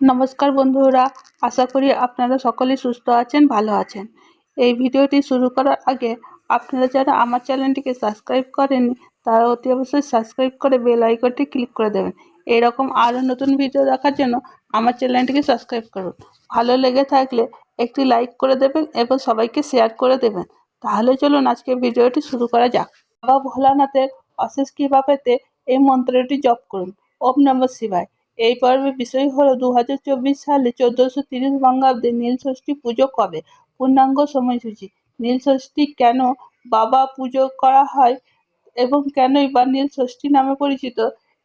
নমস্কার বন্ধুরা, আশা করি আপনারা সকলেই সুস্থ আছেন, ভালো আছেন। এই ভিডিওটি শুরু করার আগে আপনারা যারা আমার চ্যানেলটিকে সাবস্ক্রাইব করেননি, তারা অতি অবশ্যই সাবস্ক্রাইব করে বেল আইকনটি ক্লিক করে দেবেন। এরকম আরও নতুন ভিডিও দেখার জন্য আমার চ্যানেলটিকে সাবস্ক্রাইব করুন। ভালো লেগে থাকলে একটি লাইক করে দেবেন এবং সবাইকে শেয়ার করে দেবেন। তাহলে চলুন আজকে ভিডিওটি শুরু করা যাক। বাবা ভোলানাথের অশেষ কৃপা পেতে এই মন্ত্রটি জপ করুন। ওম নমঃ শিবায়। এই পর্বের বিষয় হলো দু হাজার চব্বিশ সালে চোদ্দোশো তিরিশ বঙ্গাব্দে নীলষষ্ঠী পুজো কবে? পূর্ণাঙ্গ সময়সূচি। নীলষষ্ঠী কেন বাবা পুজো করা হয় এবং কেনই বা নীলষষ্ঠী নামে পরিচিত?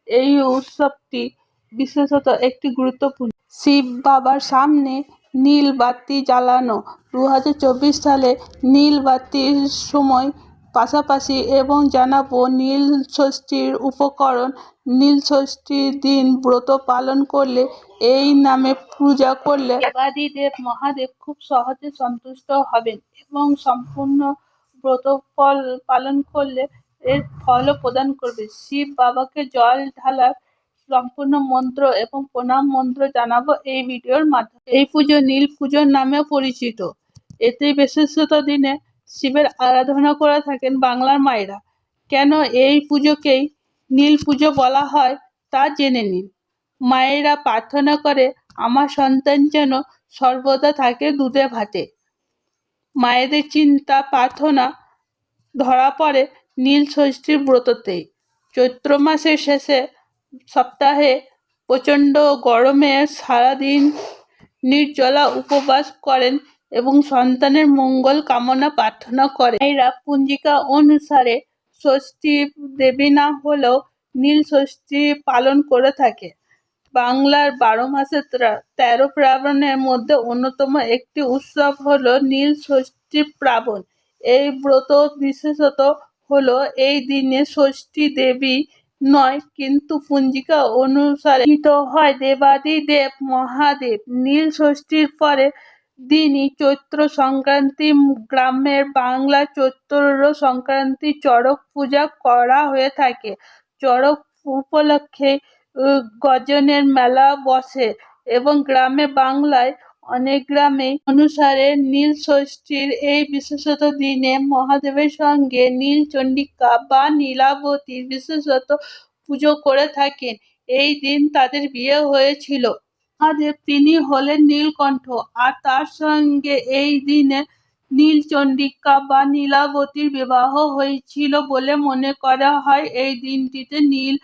এই উৎসবটি বিশেষত একটি গুরুত্বপূর্ণ। শিব বাবার সামনে নীল বাতি জ্বালানো। দু হাজার চব্বিশ সালে নীল বাতির সময় পাশাপাশি এবং জানাব নীল ষষ্ঠীর উপকরণ। নীল ষষ্ঠীর দিন ব্রত পালন করলে এই নামে পূজা করলে দেবাদিদেব মহাদেব খুব সহজে সন্তুষ্ট হবেন এবং সম্পূর্ণ ব্রত ফল পালন করলে এর ফলও প্রদান করবে। শিব বাবাকে জল ঢালার সম্পূর্ণ মন্ত্র এবং প্রণাম মন্ত্র জানাব এই ভিডিওর মাধ্যমে। এই পুজো নীল পুজোর নামেও পরিচিত। এতে বিশেষত দিনে শিবের আরাধনা করে থাকেন বাংলার মায়েরা। কেন এই পুজোকেই নীল পুজো বলা হয় তা জেনে নিন। মায়েরা প্রার্থনা করে, আমার সন্তান যেন সর্বদা থাকে দুধে ভাতে। মায়েদের চিন্তা প্রার্থনা ধরা পড়ে নীল ষষ্ঠীর ব্রততেই। চৈত্র মাসের শেষে সপ্তাহে প্রচণ্ড গরমে সারাদিন নির্জলা উপবাস করেন এবং সন্তানের মঙ্গল কামনা প্রার্থনা করেন এরা পঞ্জিকা অনুসারে ষষ্ঠী দেবী না হলেও নীল ষষ্ঠী পালন করে থাকে। বাংলার বারো মাসে তেরো প্রাবণের মধ্যে অন্যতম একটি উৎসব হলো নীল ষষ্ঠী প্রাবণ। এই ব্রত বিশেষত হলো এই দিনে ষষ্ঠী দেবী নয়, কিন্তু পঞ্জিকা অনুসারে হয় দেবাদিদেব মহাদেব। নীল ষষ্ঠীর পরে দিনই চৈত্র সংক্রান্তি, গ্রামের বাংলা চৈত্র সংক্রান্তি চড়ক পূজা করা হয়ে থাকে। চড়ক উপলক্ষে গজনের মেলা বসে এবং গ্রামে বাংলায় অনেক গ্রামে অনুসারে নীল ষষ্ঠীর এই বিশেষত দিনে মহাদেবের সঙ্গে নীল চণ্ডিকা বা নীলাবতীর বিশেষত পুজো করে থাকেন। এই দিন তাদের বিয়ে হয়েছিল। তিনি হলেন নীলকণ্ঠ। আর তার সঙ্গে এই দিনে নীলচণ্ডিকা বা নীলাবতীর বিবাহ হয়েছিল বলে মনে করা হয়। এই দিনটিতে নীল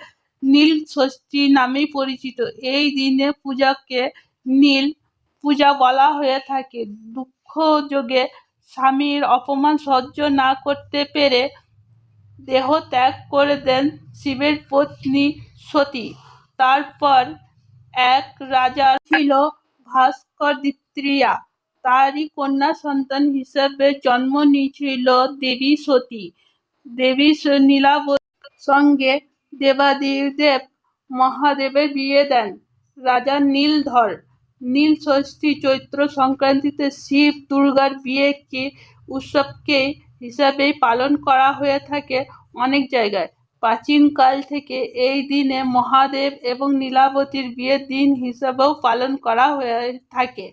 নীল ষষ্ঠী নামেই পরিচিত। এই দিনে পূজাকে নীল পূজা বলা হয়ে থাকে। দুঃখ যোগে স্বামীর অপমান সহ্য না করতে পেরে দেহ ত্যাগ করে দেন শিবের পত্নী সতী। তারপর এক রাজা ছিল ভাস্কর দ্বিতীয়া। তারই কন্যা সন্তান হিসেবে জন্ম নিয়েছিল দেবী সতী দেবী নীলাবতীর সঙ্গে দেবাদিদেব মহাদেবের বিয়ে দেন। রাজা নীলধর, নীল ষষ্ঠী চৈত্র সংক্রান্তিতে শিব দুর্গার বিয়েকে, উৎসবকে হিসাবেই পালন করা হয়ে থাকে অনেক জায়গায়। প্রাচীনকাল থেকে এই দিনে মহাদেব এবং নীলাবতীর বিয়ের দিন হিসাবেও পালন করা হয়ে থাকে।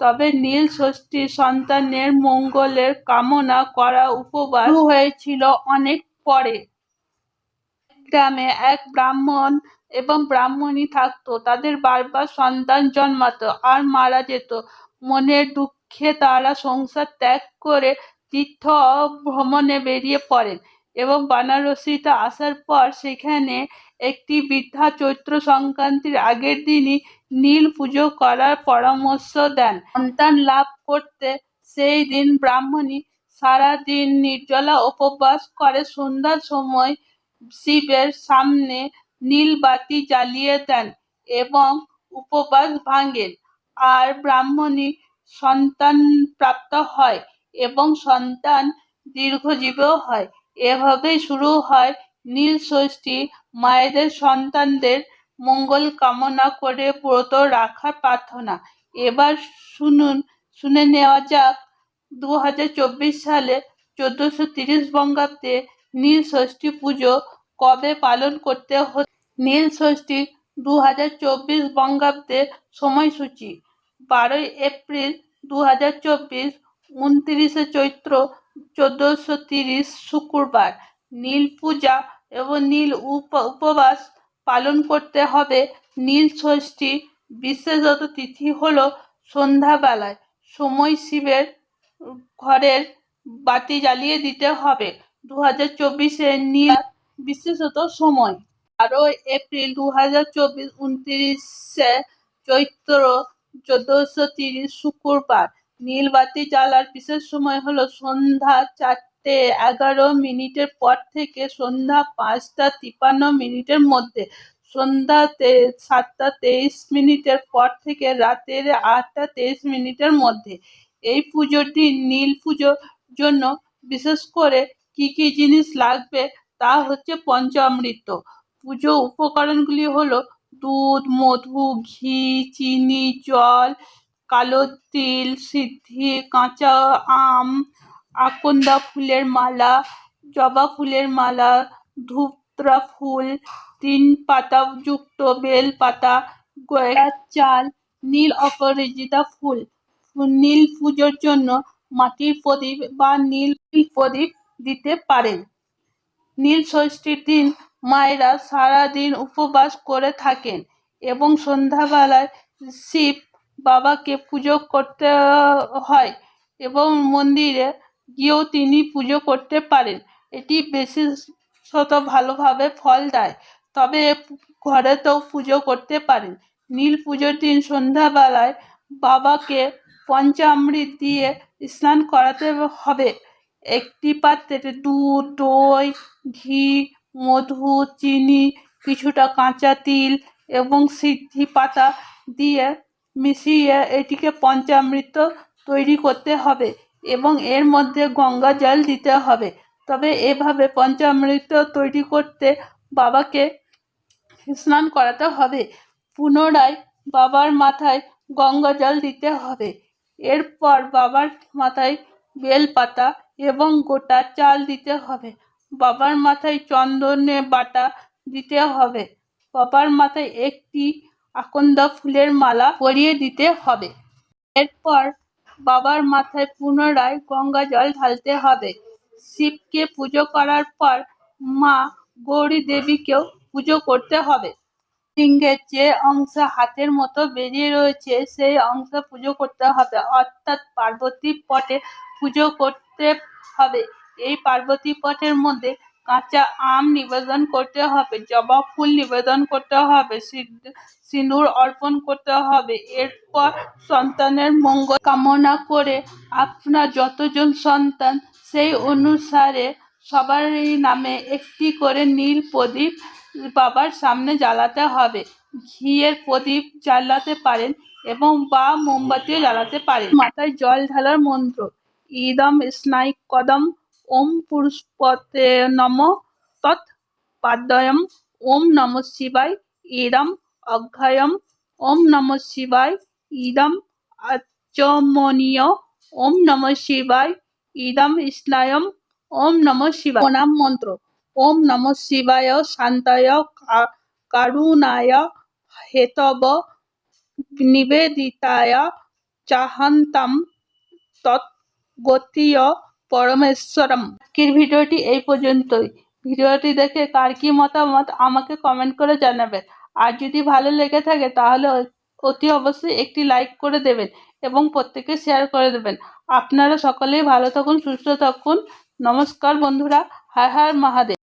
তবে নীল ষষ্ঠী সন্তানের মঙ্গলের কামনা করা উপবাস হয়েছিল অনেক পরে। গ্রামে এক ব্রাহ্মণ এবং ব্রাহ্মণী থাকতো তাদের বারবার সন্তান জন্মাতো আর মারা যেত। মনের দুঃখে তারা সংসার ত্যাগ করে তীর্থ ভ্রমণে বেরিয়ে পড়েন। এবং বানারসিতে আসার পর সেখানে একটি বৃদ্ধা চৈত্র সংক্রান্তির আগের দিনই নীল পুজো করার পরামর্শ দেন। সন্তান লাভ করতে সেই দিন ব্রাহ্মণী সারাদিন নির্জলা উপবাস করে। সন্ধ্যার সময় শিবের সামনে নীল বাতি জ্বালিয়ে দেন এবং উপবাস ভাঙেন। আর ব্রাহ্মণী সন্তান প্রাপ্ত হয় এবং সন্তান দীর্ঘজীবীও হয়। এভাবেই শুরু হয় নীল ষষ্ঠী। মায়েদের, সন্তানদের মঙ্গল কামনা করে ব্রত রাখার প্রার্থনা। এবার শুনুন, শুনে নেওয়া যাক দু হাজার চব্বিশ সালে চোদ্দোশো তিরিশ বঙ্গাব্দে নীল ষষ্ঠী পুজো কবে পালন করতে হতো নীল ষষ্ঠী দু হাজার চব্বিশ বঙ্গাব্দের সময়সূচি। বারোই এপ্রিল দু হাজার চব্বিশ, উনত্রিশে চৈত্র চোদ্দোশো তিরিশ শুক্রবার নীল পূজা এবং নীল উপ- উপবাস পালন করতে হবে। নীল ষষ্ঠী বিশেষত তিথি হলো সন্ধ্যাবেলায়। সময় শিবের ঘরের বাতি জ্বালিয়ে দিতে হবে। দু হাজার চব্বিশে নীল বিশেষত সময়। বারোই এপ্রিল দু হাজার চব্বিশ উনত্রিশে চৈত্র চোদ্দোশো তিরিশ শুক্রবার নীলবাতি জ্বালার বিশেষ সময় হলো সন্ধ্যা চারটে এগারো মিনিটের পর থেকে সন্ধ্যা পাঁচটা তিপ্পান্ন মিনিটের মধ্যে। সন্ধ্যা সাতটা তেইশ মিনিটের পর থেকে রাতের আটটা তেইশ মিনিটের মধ্যে। এই পুজোটি নীল পুজোর জন্য বিশেষ করে কি কি জিনিস লাগবে তা হচ্ছে পঞ্চামৃত। পুজো উপকরণগুলি হলো দুধ, মধু, ঘি, চিনি, জল কালো তিল, সিদ্ধি, কাঁচা আম, আকন্দা ফুলের মালা, জবা ফুলের মালা ধূপত্রা ফুল, তিন পাতা যুক্ত বেল পাতা, গয়ার চাল, নীল অপরাজিতা ফুল। নীল পুজোর জন্য মাটির প্রদীপ বা নীল প্রদীপ দিতে পারেন। নীল ষষ্ঠীর দিন মায়েরা সারাদিন উপবাস করে থাকেন এবং সন্ধ্যাবেলায় শিব বাবাকে পুজো করতে হয় এবং মন্দিরে গিয়েও তিনি পুজো করতে পারেন। এটি বিশেষত ভালোভাবে ফল দেয়। তবে ঘরেতেও পুজো করতে পারেন। নীল পুজোর দিন সন্ধ্যাবেলায় বাবাকে পঞ্চামৃত দিয়ে স্নান করাতে হবে। একটি পাত্রে দুধ, দই, ঘি, মধু, চিনি, কিছুটা কাঁচা তিল এবং সিদ্ধি পাতা দিয়ে মিশিয়ে এটিকে পঞ্চামৃত তৈরি করতে হবে এবং এর মধ্যে গঙ্গা জল দিতে হবে। তবে এভাবে পঞ্চামৃত তৈরি করতে বাবাকে স্নান করাতে হবে। পুনরায় বাবার মাথায় গঙ্গা জল দিতে হবে। এরপর বাবার মাথায় বেলপাতা এবং গোটা চাল দিতে হবে। বাবার মাথায় চন্দনে বাটা দিতে হবে। বাবার মাথায় একটি আকন্দা ফুলের মালা পরিয়ে দিতে হবে। এরপর বাবার মাথায় পুনরায় গঙ্গা জল ঢালতে হবে। শিবকে পুজো করার পর মা গৌরী দেবীকেও পুজো করতে হবে। লিঙ্গের যে অংশ হাতের মতো বেরিয়ে রয়েছে, সেই অংশ পুজো করতে হবে। অর্থাৎ পার্বতী পটে পুজো করতে হবে। এই পার্বতী পটের মধ্যে কাঁচা আম নিবেদন করতে হবে, জবা ফুল নিবেদন করতে হবে সিঁদ- সিঁদুর অর্পণ করতে হবে। এরপর সন্তানের মঙ্গল কামনা করে আপনার যতজন সন্তান, সেই অনুসারে সবারই নামে একটি করে নীল প্রদীপ বাবার সামনে জ্বালাতে হবে। ঘিয়ের প্রদীপ জ্বালাতে পারেন এবং বা মোমবাতিও জ্বালাতে পারেন। মাথায় জল ঢালার মন্ত্র, ইদম স্নায়িক কদম ওম পুরুষপতে নম তৎ পাদ্যয়ম ওম নম শিবায় ইদম অঘ্রায়ম ওম নম শিবায় ইদম আচমনীয়। ওম নম শিবায় ইদম স্নায়ম ওম নম শিবায় প্রণাম মন্ত্র। ওম নম শিবায় শান্তায় কারুণায় হেতব নিবেদিতায় চাহান্তাম তৎ গতীয় পরমেশ্বরম। আজকের ভিডিওটি এই পর্যন্তই। ভিডিওটি দেখে কার কি মতামত আমাকে কমেন্ট করে জানাবেন। আর যদি ভালো লেগে থাকে তাহলে অতি অবশ্যই একটি লাইক করে দেবেন এবং প্রত্যেকে শেয়ার করে দেবেন। আপনারা সকলেই ভালো থাকুন, সুস্থ থাকুন। নমস্কার বন্ধুরা। হায় হায় মহাদেব।